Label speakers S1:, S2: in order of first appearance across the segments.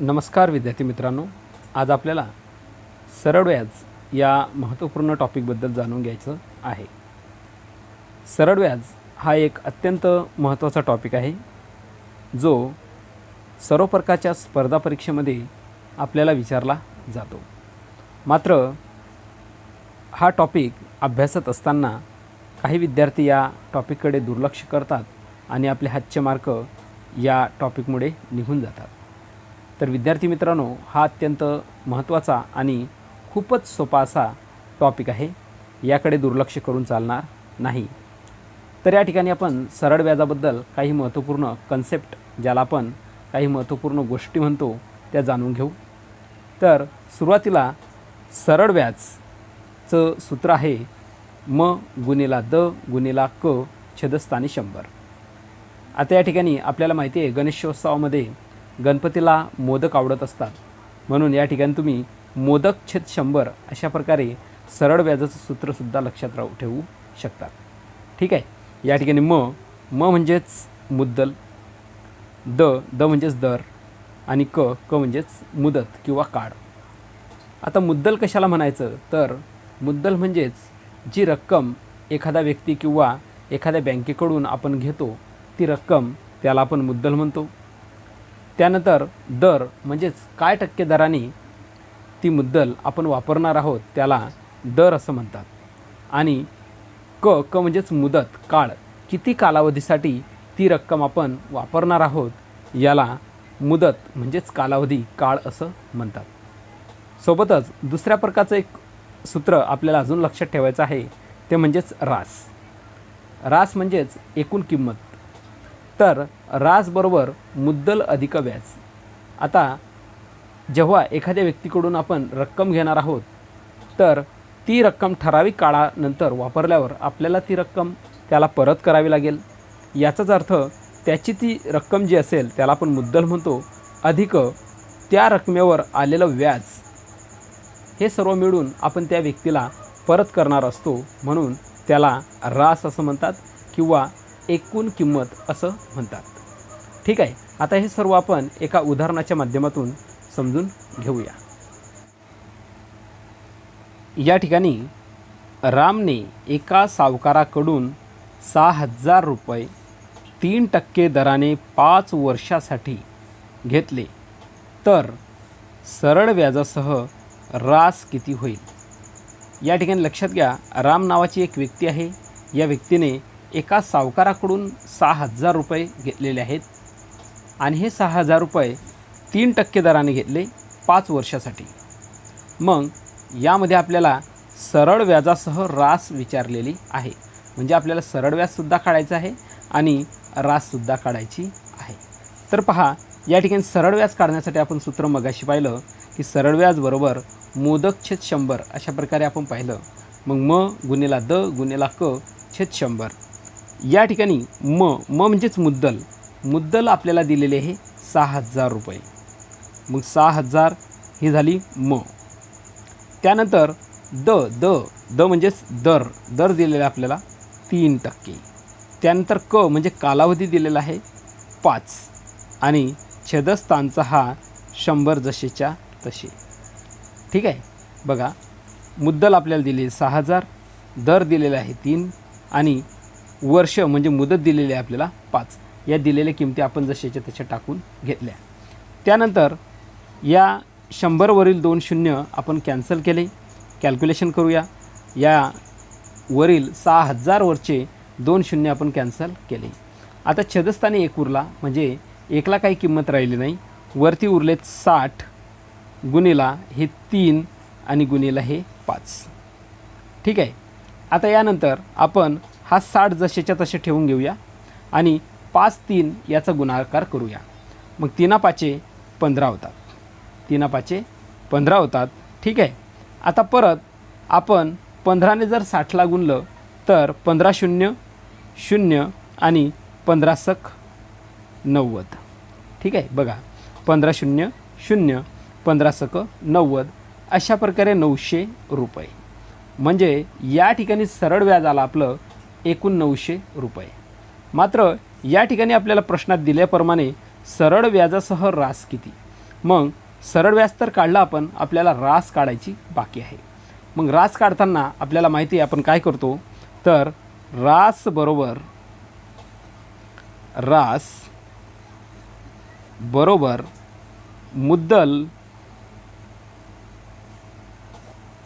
S1: नमस्कार विद्यार्थी मित्रांनो. आज आपल्याला सरळ व्याज या महत्त्वपूर्ण टॉपिकबद्दल जाणून घ्यायचं आहे. सरळ व्याज हा एक अत्यंत महत्त्वाचा टॉपिक आहे जो सर्व प्रकारच्या स्पर्धा परीक्षेमध्ये आपल्याला विचारला जातो. मात्र हा टॉपिक अभ्यासत असताना काही विद्यार्थी या टॉपिककडे दुर्लक्ष करतात आणि आपले हातचे मार्क या टॉपिकमुळे निघून जातात. तर विद्यार्थी मित्रांनो हा अत्यंत महत्त्वाचा आणि खूपच सोपा असा टॉपिक आहे. याकडे दुर्लक्ष करून चालणार नाही. तर या ठिकाणी आपण सरळ व्याजाबद्दल काही महत्त्वपूर्ण कन्सेप्ट ज्याला आपण काही महत्त्वपूर्ण गोष्टी म्हणतो त्या जाणून घेऊ. तर सुरुवातीला सरळ व्याजचं सूत्र आहे म गुणेला द गुणिला क छेदस्थानी शंभर. आता या ठिकाणी आपल्याला माहिती आहे गणेशोत्सवामध्ये गणपतीला मोदक आवडत असतात. म्हणून या ठिकाणी तुम्ही मोदक छेद शंभर अशा प्रकारे सरळ व्याजाचं सूत्रसुद्धा लक्षात राहू ठेवू शकतात ठीक आहे? या ठिकाणी म म म्हणजेच मुद्दल द द म्हणजेच दर आणि क क म्हणजेच मुदत किंवा काळ. आता मुद्दल कशाला म्हणायचं? तर मुद्दल म्हणजेच जी रक्कम एखादा व्यक्ती किंवा एखाद्या बँकेकडून आपण घेतो ती रक्कम त्याला आपण मुद्दल म्हणतो. त्यानंतर दर म्हणजेच काय टक्के दराने ती मुद्दल आपण वापरणार आहोत त्याला दर असं म्हणतात. आणि क क म्हणजेच मुदत काळ. किती कालावधीसाठी ती रक्कम आपण वापरणार आहोत याला मुदत म्हणजेच कालावधी काळ असं म्हणतात. सोबतच दुसऱ्या प्रकारचं एक सूत्र आपल्याला अजून लक्षात ठेवायचं आहे ते म्हणजेच रास. रास म्हणजेच एकूण किंमत. तर रासबरोबर मुद्दल अधिक व्याज आता जेव्हा एखाद्या व्यक्तीकडून आपण रक्कम घेणार आहोत तर ती रक्कम ठराविक काळानंतर वापरल्यावर आपल्याला ती रक्कम त्याला परत करावी लागेल. याचाच अर्थ त्याची ती रक्कम जी असेल त्याला आपण मुद्दल म्हणतो अधिक त्या रकमेवर आलेलं व्याज. हे सर्व मिळून आपण त्या व्यक्तीला परत करणार असतो म्हणून त्याला रास असं म्हणतात किंवा एकूण किंमत असं म्हणतात. ठीक आहे आता हे सर्व आपण एका उदाहरणाच्या माध्यमातून समजून घेऊया. या ठिकाणी रामने एका सावकाराकडून सहा हजार रुपये तीन टक्के दराने पाच वर्षासाठी घेतले. तर सरळ व्याजासह रास किती होईल? या ठिकाणी लक्षात घ्या राम नावाची एक व्यक्ती आहे. या व्यक्तीने एका सावकाराकडून सहा हजार रुपये घेतलेले आहेत. आणि हे सहा हजार रुपये तीन टक्के दराने घेतले पाच वर्षासाठी. मग यामध्ये आपल्याला सरळ व्याजासह रास विचारलेली आहे. म्हणजे आपल्याला सरळ व्याजसुद्धा काढायचं आहे आणि राससुद्धा काढायची आहे. तर पहा या ठिकाणी सरळ व्याज काढण्यासाठी आपण सूत्र मगाशी पाहिलं की सरळ व्याज बरोबर मोदक छेद शंभर अशा प्रकारे आपण पाहिलं. मग म गुन्हेला द गुन्हेला क छेद शंभर. या ठिकाणी म म म्हणजेच मुद्दल. मुद्दल आपल्याला दिलेले आहे सहा हजार रुपये. मग सहा हजार ही झाली म. त्यानंतर द द द म्हणजेच दर. दर दिलेला आपल्याला तीन टक्के. त्यानंतर क म्हणजे कालावधी दिलेला आहे पाच. आणि छेदस्थानचा हा शंभर जसेच्या तसे. ठीक आहे? बघा. मुद्दल आपल्याला दिली सहा हजार. दर दिलेला आहे तीन. आणि वर्ष म्हणजे मुदत दिलेली आहे आपल्याला पाच. या दिलेल्या किमती आपण जशाच्या तशा टाकून घेतल्या. त्यानंतर या शंभरवरील दोन शून्य आपण कॅन्सल केले. कॅल्क्युलेशन करूया. या वरील सहा हजारवरचे दोन शून्य आपण कॅन्सल केले. आता छदस्थानी एक उरला म्हणजे एकला काही किंमत राहिली नाही. वरती उरलेत साठ गुणिला हे तीन आणि गुणिला हे पाच. ठीक आहे? आता यानंतर आपण हा साठ जसेच्या तसे ठेवून घेऊया आणि पाच तीन याचा गुणाकार करूया. मग तिना पाचे पंधरा होतात. तिना पाचे पंधरा होतात. ठीक आहे? आता परत आपण पंधराने जर साठला गुणलं तर पंधरा शून्य शून्य आणि पंधरा सख नव्वद. ठीक आहे? बघा. पंधरा शून्य शून्य पंधरा सक नव्वद. अशा प्रकारे नऊशे रुपये. म्हणजे या ठिकाणी सरळ व्याज आलं आपलं एकूण नऊशे रुपये. मात्र या ठिकाणी आपल्याला प्रश्नात दिल्याप्रमाणे सरळ व्याजासह रास किती? मग सरळ व्याज तर काढला आपण आपल्याला रास काढायची बाकी आहे. मग रास काढताना आपल्याला माहिती आहे आपण काय करतो? तर रास बरोबर रास बरोबर मुद्दल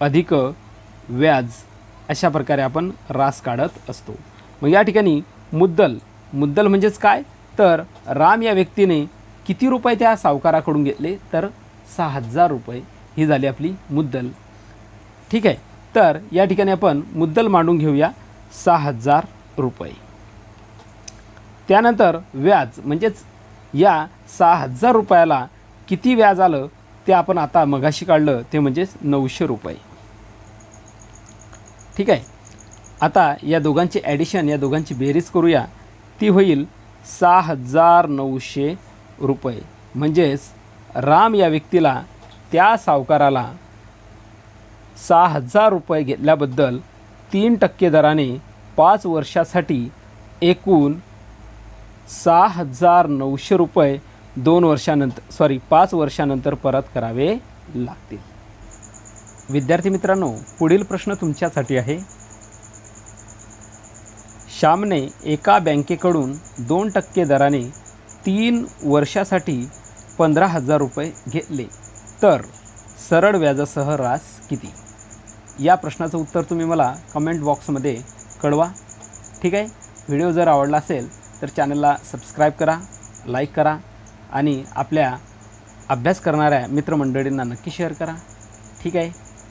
S1: अधिक व्याज अशा प्रकारे आपण रास काढत असतो. मग या ठिकाणी मुद्दल मुद्दल म्हणजेच काय? तर राम या व्यक्तीने किती रुपये त्या सावकाराकडून घेतले? तर सहा हजार रुपये. ही झाली आपली मुद्दल. ठीक आहे? तर या ठिकाणी आपण मुद्दल मांडून घेऊया. सहा हजार रुपये. त्यानंतर व्याज म्हणजेच या सहा हजार रुपयाला किती व्याज आलं? ते आपण आता मगाशी काढलं. ते म्हणजेच नऊशे रुपये. ठीक आहे. आता या दोघांची ॲडिशन या दोघांची बेरीज करूया. ती होईल सहा हजार नऊशे रुपये. म्हणजेच राम या व्यक्तीला त्या सावकाराला सहा हजार रुपये घेतल्याबद्दल तीन टक्के दराने पाच वर्षासाठी एकूण सहा हजार नऊशे रुपये दोन वर्षानंतर सॉरी पाच वर्षानंतर परत करावे लागतील. विद्यार्थी मित्रांनो पुढील प्रश्न तुमच्यासाठी आहे. श्यामने एका बँकेकडून दोन टक्के दराने तीन वर्षासाठी पंधरा हजार रुपये घेतले. तर सरळ व्याजासह रास किती? या प्रश्नाचं उत्तर तुम्ही मला कमेंट बॉक्समध्ये कळवा. ठीक आहे? व्हिडिओ जर आवडला असेल तर चॅनलला सबस्क्राईब करा लाईक करा आणि आपल्या अभ्यास करणाऱ्या मित्रमंडळींना नक्की शेअर करा. ठीक आहे?